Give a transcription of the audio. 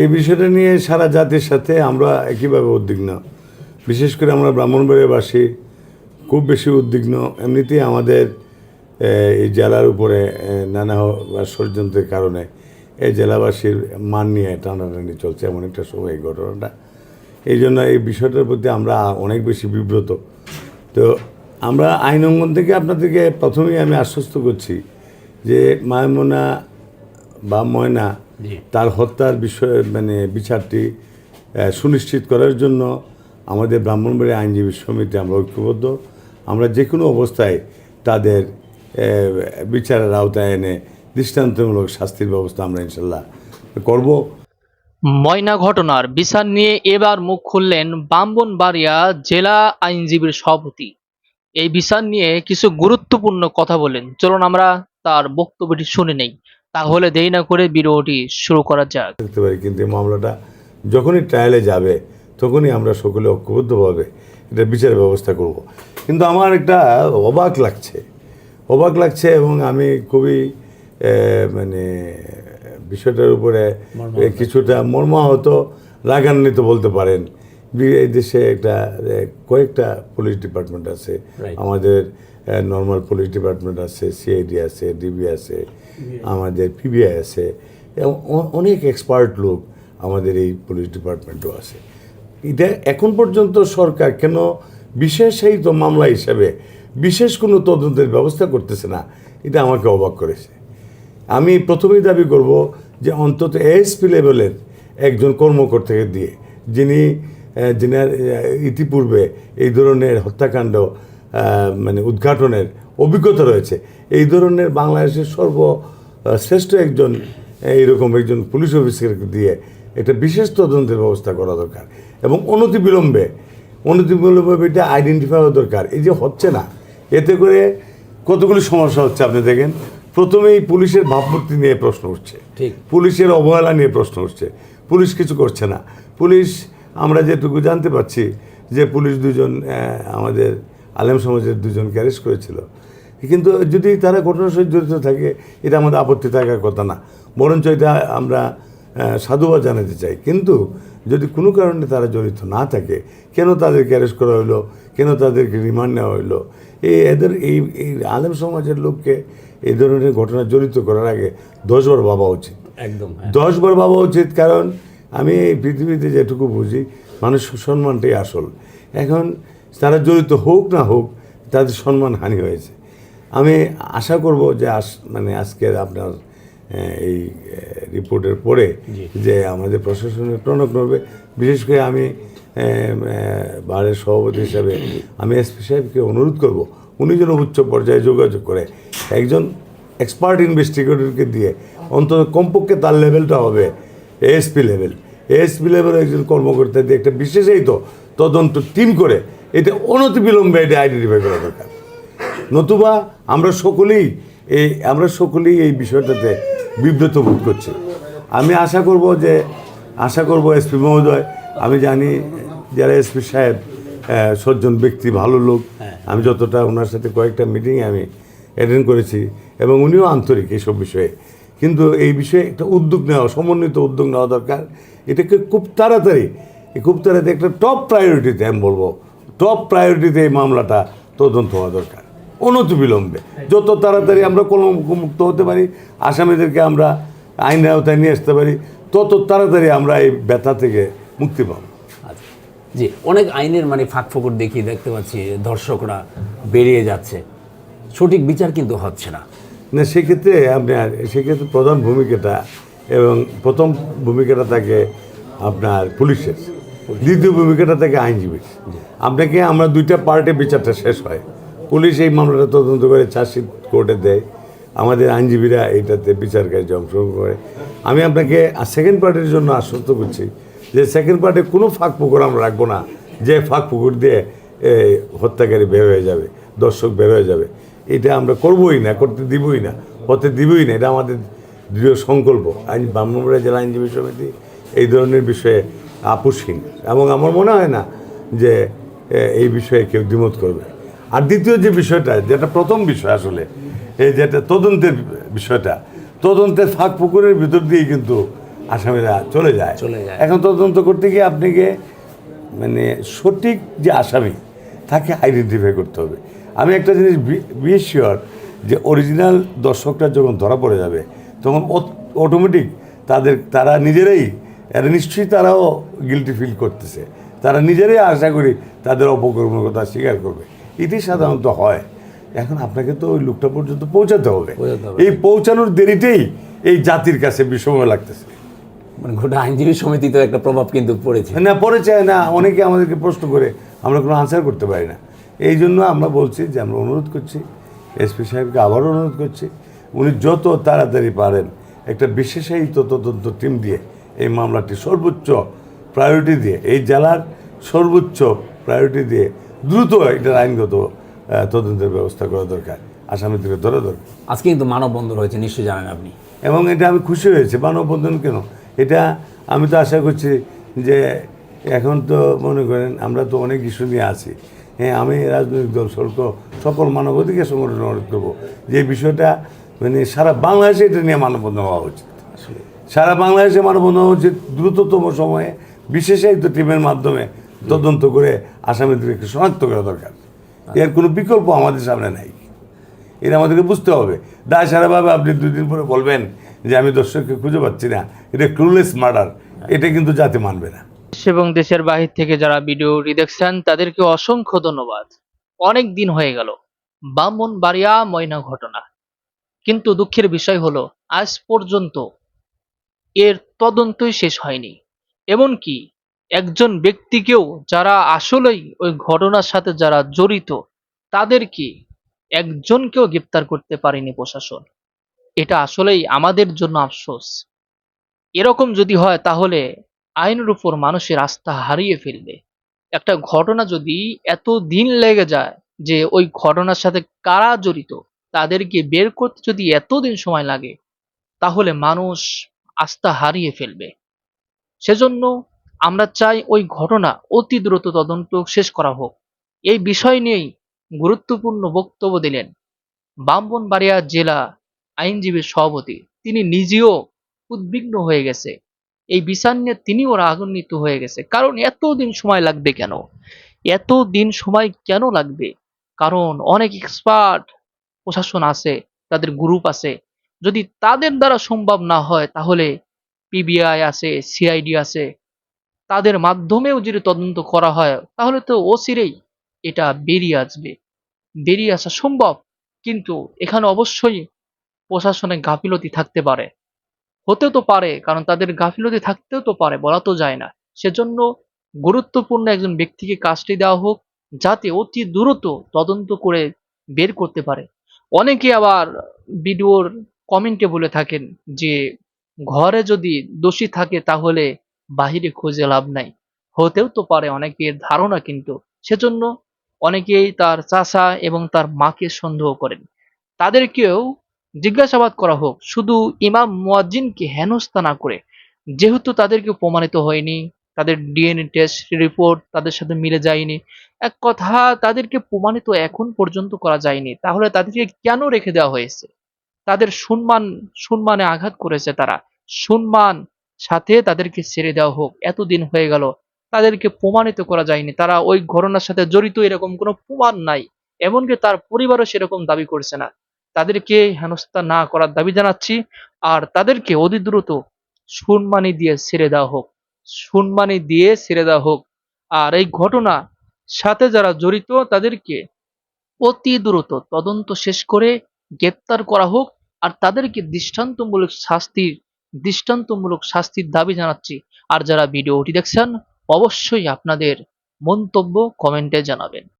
এই বিষয়টা নিয়ে সারা জাতির সাথে আমরা একইভাবে উদ্বিগ্ন। বিশেষ করে আমরা ব্রাহ্মণবাড়িয়াবাসী খুব বেশি উদ্বিগ্ন। এমনিতেই আমাদের এই জেলার উপরে নানা ষড়যন্ত্রের কারণে এই জেলাবাসীর মান নিয়ে টানাটানি চলছে এমন একটা সময় এই ঘটনাটা। এই জন্য এই বিষয়টার প্রতি আমরা অনেক বেশি বিব্রত। তো আমরা আইন অঙ্গন থেকে আপনাদেরকে প্রথমেই আমি আশ্বস্ত করছি যে মায়মনা বা ময়না। তার হত্যার বিষয়ে মানে বিচারটি সুনিশ্চিত করার জন্য আমাদের ব্রাহ্মণবাড়ি আইনজীবী সমিতি আমরা ঐক্যবদ্ধ। আমরা যে কোনো অবস্থায় তাদের বিচারের আওতায় এনে দৃষ্টান্তমূলক শাস্তির ব্যবস্থা আমরা ইনশাল্লাহ করব। ময়না ঘটনার বিচার নিয়ে এবার মুখ খুললেন ব্রাহ্মণবাড়িয়া জেলা আইনজীবীর সভাপতি। এই বিচার নিয়ে কিছু গুরুত্বপূর্ণ কথা বলেন। চলুন আমরা তার বক্তব্যটি শুনে নেই। তাহলে দেরি না করে ভিডিওটি শুরু করা যাক। দেখতে পারি কিন্তু এই মামলাটা যখনই ট্রায়ালে যাবে তখনই আমরা সকলে ঐক্যবদ্ধভাবে এটা বিচার ব্যবস্থা করব। কিন্তু আমার একটা অবাক লাগছে অবাক লাগছে এবং আমি খুবই মানে বিষয়টার উপরে কিছুটা মর্মাহত রাগান্বিত বলতে পারেন। এই দেশে একটা কয়েকটা পুলিশ ডিপার্টমেন্ট আছে আমাদের নর্মাল পুলিশ ডিপার্টমেন্ট আছে সিআইডি আছে ডিবি আছে আমাদের পিবিআই আছে। এবং অনেক এক্সপার্ট লোক আমাদের এই পুলিশ ডিপার্টমেন্টও আছে। এটা এখন পর্যন্ত সরকার কেন বিশেষায়িত মামলা হিসাবে বিশেষ কোনো তদন্তের ব্যবস্থা করতেছে না এটা আমাকে অবাক করেছে। আমি প্রথমেই দাবি করব যে অন্তত এএসপি লেভেলের একজন কর্মকর্তাকে দিয়ে যিনি আহ, ইতিপূর্বে এই ধরনের হত্যাকাণ্ড মানে উদ্ঘাটনের অভিজ্ঞতা রয়েছে। এই ধরনের বাংলাদেশের সর্ব আহ, শ্রেষ্ঠ একজন এইরকম একজন পুলিশ অফিসারকে দিয়ে একটা বিশেষ তদন্তের ব্যবস্থা করা দরকার। এবং অনতিবিলম্বে অনতিবিলম্বে এটা আইডেন্টিফাই হওয়া দরকার। এই যে হচ্ছে না এতে করে কতগুলি সমস্যা হচ্ছে আপনি দেখেন। প্রথমেই পুলিশের ভাবমূর্তি নিয়ে প্রশ্ন উঠছে। ঠিক। পুলিশের অবহেলা নিয়ে প্রশ্ন উঠছে। পুলিশ কিছু করছে না। পুলিশ আমরা যেটুকু জানতে পারছি যে পুলিশ দুজন আমাদের আলেম সমাজের দুজনকে অ্যারেস্ট করেছিল। কিন্তু যদি তারা ঘটনার সহিত জড়িত থাকে এটা আমাদের আপত্তি থাকার কথা না। বরঞ্চ এটা আমরা সাধুবাদ জানাতে চাই। কিন্তু যদি কোনো কারণে তারা জড়িত না থাকে কেন তাদেরকে অ্যারেস্ট করা হলো কেন তাদেরকে রিমান্ড নেওয়া হলো এই এদের এই এই আলেম সমাজের লোককে এই ধরনের ঘটনা জড়িত করার আগে দশবার ভাবা উচিত। একদম হ্যাঁ। দশবার ভাবা উচিত কারণ আমি এই পৃথিবীতে যেটুকু বুঝি মানুষ সম্মানটাই আসল। এখন তারা জড়িত হোক না হোক তাদের সম্মান হানি হয়েছে। আমি আশা করব যে আস মানে আজকের আপনার এই রিপোর্টের পরে যে আমাদের প্রশাসনের প্রণব করবে বিশেষ করে আমি বারের সভাপতি হিসাবে আমি এসপি সাহেবকে অনুরোধ করব উনি যেন উচ্চ পর্যায়ে যোগাযোগ করে। একজন এক্সপার্ট ইনভেস্টিগেটরকে দিয়ে অন্তত কমপক্ষে তার লেভেলটা হবে এএসপি লেভেল। এএসপি লেভেলের একজন কর্মকর্তা দিয়ে একটা বিশেষায়িত তদন্ত টিম করে এটা অনতিবিলম্বে এটা আইডেন্টিফাই করা দরকার। নতুবা আমরা সকলেই এই আমরা সকলেই এই বিষয়টাতে বিব্রত বোধ করছি। আমি আশা করব যে আশা করব এসপি মহোদয় আমি জানি যারা এসপি সাহেব সজ্জন ব্যক্তি ভালো লোক আমি যতটা ওনার সাথে কয়েকটা মিটিংয়ে আমি অ্যাটেন্ড করেছি এবং উনিও আন্তরিক এইসব বিষয়ে। কিন্তু এই বিষয়ে একটা উদ্যোগ নেওয়া সমন্বিত উদ্যোগ নেওয়া দরকার। এটাকে খুব তাড়াতাড়ি খুব তাড়াতাড়ি একটা টপ প্রায়োরিটিতে আমি বলব। টপ প্রায়োরিটিতে এই মামলাটা তদন্ত হওয়া দরকার। অনতিবিলম্বে যত তাড়াতাড়ি আমরা কলমুক্ত হতে পারি আসামিদেরকে আমরা আইনের আওতায় নিয়ে আসতে পারি তত তাড়াতাড়ি আমরা এই ব্যথা থেকে মুক্তি পাবো। আচ্ছা। জি অনেক আইনের মানে ফাঁক ফোকর দেখি দেখতে পাচ্ছি দর্শকরা বেরিয়ে যাচ্ছে। সঠিক বিচার কিন্তু হচ্ছে না। না সেক্ষেত্রে আপনার সেক্ষেত্রে প্রধান ভূমিকাটা এবং প্রথম ভূমিকাটা থাকে আপনার পুলিশের। দ্বিতীয় ভূমিকাটা থেকে আইনজীবী। আপনাকে আমরা দুইটা পার্টে বিচারটা শেষ হয়। পুলিশ এই মামলাটা তদন্ত করে চার্জশিট কোর্টে দেয়। আমাদের আইনজীবীরা এইটাতে বিচার কার্যে অংশগ্রহণ করে। আমি আপনাকে সেকেন্ড পার্টির জন্য আশ্বস্ত করছি যে সেকেন্ড পার্টে কোনো ফাঁক পুকুর আমরা রাখব না। যে ফাঁক পুকুর দিয়ে হত্যাকারী বের হয়ে যাবে, দর্শক বের হয়ে যাবে। এটা আমরা করবোই না, করতে দিবই না হতে দিবই না। এটা আমাদের দৃঢ় সংকল্প। আইন ব্রাহ্মণবাড়িয়া জেলা আইনজীবী সমিতি এই ধরনের বিষয়ে আপোষহীন এবং আমার মনে হয় না যে এই বিষয়ে কেউ দ্বিমত করবে। আর দ্বিতীয় যে বিষয়টা যেটা প্রথম বিষয় আসলে এই যেটা তদন্তের বিষয়টা তদন্তের ফাঁক পুকুরের ভিতর দিয়ে কিন্তু আসামিরা চলে যায়। চলে যায়। এখন তদন্ত করতে গিয়ে আপনাকে মানে সঠিক যে আসামি তাকে আইডেন্টিফাই করতে হবে। আমি একটা জিনিস বিয়ে শিওর যে অরিজিনাল দর্শকরা যখন ধরা পড়ে যাবে তখন অটোমেটিক তাদের তারা নিজেরাই এরা নিশ্চয়ই তারাও গিলটি ফিল করতেছে। তারা নিজেরাই আশা করি তাদের অপকর্মের কথা স্বীকার করবে। এটি সাধারণত হয়। এখন আপনাকে তো ওই লোকটা পর্যন্ত পৌঁছাতে হবে। এই পৌঁছানোর দেরিতেই এই জাতির কাছে বিষময় লাগতেছে। মানে গোটা আইনজীবী সমিতিতে একটা প্রভাব কিন্তু পড়েছে। না পড়েছে না অনেকে আমাদেরকে প্রশ্ন করে আমরা কোনো আনসার করতে পারি না। এই জন্য আমরা বলছি যে আমরা অনুরোধ করছি এসপি সাহেবকে আবারও অনুরোধ করছি উনি যত তাড়াতাড়ি পারেন একটা বিশেষায়িত তদন্ত টিম দিয়ে এই মামলাটি সর্বোচ্চ প্রায়োরিটি দিয়ে এই জেলার সর্বোচ্চ প্রায়োরিটি দিয়ে দ্রুত এটার আইনগত তদন্তের ব্যবস্থা করা দরকার। আসামিদেরকে ধরা দরকার। আজকে কিন্তু মানববন্ধন হয়েছে নিশ্চয়ই জানেন আপনি। এবং এটা আমি খুশি হয়েছি। মানববন্ধন কেন? এটা আমি তো আশা করছি যে এখন তো মনে করেন আমরা তো অনেক ইস্যু নিয়ে আছি। হ্যাঁ আমি রাজনৈতিক দল সকল সকল মানবাধিকার সংগঠন অনুরোধ করব যে বিষয়টা মানে সারা বাংলাদেশে এটা নিয়ে মানববন্ধন হওয়া উচিত। সারা বাংলাদেশে মানববন্ধন হওয়া উচিত দ্রুততম সময়ে বিশেষায়িত টিমের মাধ্যমে তদন্ত করে আসামিদেরকে শনাক্ত করা দরকার। এর কোনো বিকল্প আমাদের সামনে নাই। এটা আমাদেরকে বুঝতে হবে। দায় সারাভাবে আপনি দুই দিন পরে বলবেন যে আমি দর্শককে খুঁজে পাচ্ছি না। এটা ক্রুলেস মার্ডার এটা কিন্তু জাতি মানবে না। এবং দেশের বাহির থেকে যারা ভিডিওটি দেখছেন তাদেরকে অসংখ্য ধন্যবাদ। অনেক দিন হয়ে গেল। বামন বাড়িয়া ময়না ঘটনা। কিন্তু দুঃখের বিষয় হলো, আজ পর্যন্ত এর তদন্তই শেষ হয়নি। এমনকি একজন ব্যক্তিকেও যারা আসলেই ওই ঘটনার সাথে যারা জড়িত, তাদেরকে একজনকেও গ্রেপ্তার করতে পারেনি প্রশাসন। এটা আসলেই আমাদের জন্য আফসোস। এরকম যদি হয় তাহলে আইনের উপর মানুষের আস্থা হারিয়ে ফেলবে। একটা ঘটনা যদি এত দিন লেগে যায় যে ওই ঘটনার সাথে কারা জড়িত, তাদেরকে বের করতে যদি এতদিন সময় লাগে, তাহলে মানুষ আস্থা হারিয়ে ফেলবে। সেজন্য আমরা চাই ওই ঘটনা অতি দ্রুত তদন্ত শেষ করা হোক। এই বিষয় নিয়েই গুরুত্বপূর্ণ বক্তব্য দিলেন বামবনবাড়িয়া জেলা আইনজীবী সভাপতি। তিনি নিজেও উদ্বিগ্ন হয়ে গেছে। এই বিচার নিয়ে তিনিও রাগান্বিত হয়ে গেছে। কারণ এতদিন সময় লাগবে কেন? এত দিন সময় কেন লাগবে? কারণ অনেক এক্সপার্ট প্রশাসন আছে, তাদের গ্রুপ আছে যদি তাদের দ্বারা সম্ভব না হয়, তাহলে পিবিআই আছে সিআইডি আছে, তাদের মাধ্যমেও যদি তদন্ত করা হয়, তাহলে তো অচিরেই এটা বেরিয়ে আসবে। বেরিয়ে আসা সম্ভব, কিন্তু এখানে অবশ্যই প্রশাসনে গাফিলতি থাকতে পারে। হতেও তো পারে, কারণ তাদের গাফিলতি থাকতেও তো পারে, বলা তো যায় না। সেজন্য গুরুত্বপূর্ণ একজন ব্যক্তিকে কাজটি দেওয়া হোক, যাতে অতি দ্রুত তদন্ত করে বের করতে পারে। অনেকে আবার ভিডিওর কমেন্টে বলে থাকেন যে, ঘরে যদি দোষী থাকে তাহলে বাহিরে খুঁজে লাভ নাই। হতেও তো পারে অনেকের ধারণা কিন্তু। সেজন্য অনেকেই তার চাষা এবং তার মাকে সন্দেহ করেন। তাদেরকেও জিজ্ঞাসাবাদ করা হোক, শুধু ইমাম মুয়াজ্জিনকে হেনস্থা না করে। যেহেতু তাদেরকে প্রমাণিত হয়নি, তাদের ডিএনএ টেস্ট রিপোর্ট তাদের সাথে মিলে যায়নি, এক কথা তাদেরকে প্রমাণিত এখন পর্যন্ত করা যায়নি, তাহলে তাদেরকে কেন রেখে দেওয়া হয়েছে? তাদের সম্মান, সম্মানে আঘাত করেছে তারা। সম্মান সাথে তাদেরকে ছেড়ে দেওয়া হোক। এতদিন হয়ে গেল। তাদেরকে প্রমাণিত করা যায়নি। তারা ওই ঘটনার সাথে জড়িত এরকম কোনো প্রমাণ নাই। এমনকি তার পরিবারও সেরকম দাবি করছে না। তাদেরকে হেনস্থা না করার দাবি জানাচ্ছি। আর তাদেরকে অতি দ্রুত সম্মানি দিয়ে ছেড়ে দেওয়া হোক। সম্মানি দিয়ে ছেড়ে দেওয়া হোক। আর এই ঘটনা সাথে যারা জড়িত, তাদেরকে অতি দ্রুত তদন্ত শেষ করে গ্রেপ্তার করা হোক আর তাদেরকে দৃষ্টান্তমূলক শাস্তির দৃষ্টান্তমূলক শাস্তির দাবি জানাচ্ছি। আর যারা ভিডিওটি দেখছেন, অবশ্যই আপনাদের মন্তব্য কমেন্টে জানাবেন।